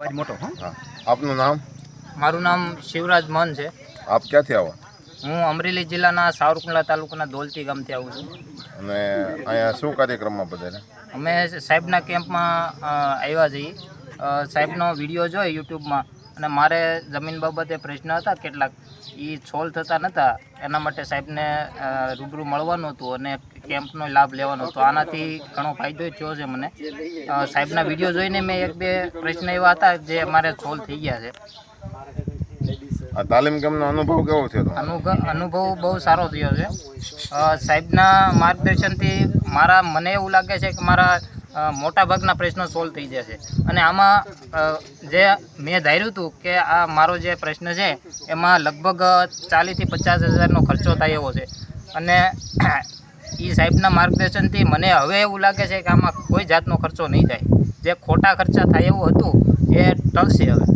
મોટો હા. આપનું નામ? મારું નામ શિવરાજ મન છે. આપ ક્યાંથી આવો? હું અમરેલી જિલ્લાના સાવરકુંડલા તાલુકાના દોલતી ગામથી આવું છું. અને અહીંયા શું કાર્યક્રમમાં બધાને? અમે સાહેબના કેમ્પમાં આવ્યા છીએ. સાહેબનો વીડિયો જોઈ યુટ્યુબમાં. અને મારે જમીન બાબતે પ્રશ્ન હતા કેટલાક. એ સોલ્વ થતા નહોતા એના માટે સાહેબને રૂબરૂ મળવાનું હતું અને કેમ્પનો લાભ લેવાનો હતો. આનાથી ઘણો ફાયદો થયો છે મને. સાહેબના વીડિયો જોઈને મેં એક બે પ્રશ્ન એવા હતા જે મારે સોલ્વ થઈ ગયા છે. આ તાલીમ કેમ્પનો અનુભવ કેવો થયો અનુભવ બહુ સારો થયો છે. સાહેબના માર્ગદર્શનથી મારા મને એવું લાગે છે કે મારા મોટાભાગના પ્રશ્નો સોલ્વ થઈ જશે. અને આમાં જે મેં ધાર્યું હતું કે આ મારો જે પ્રશ્ન છે, એમાં લગભગ ચાલીસથી પચાસ હજારનો ખર્ચો થાય એવો છે. અને એ સાહેબના માર્ગદર્શનથી મને હવે એવું લાગે છે કે આમાં કોઈ જાતનો ખર્ચો નહીં થાય. જે ખોટા ખર્ચા થાય એવું હતું, એ ટળશે હવે.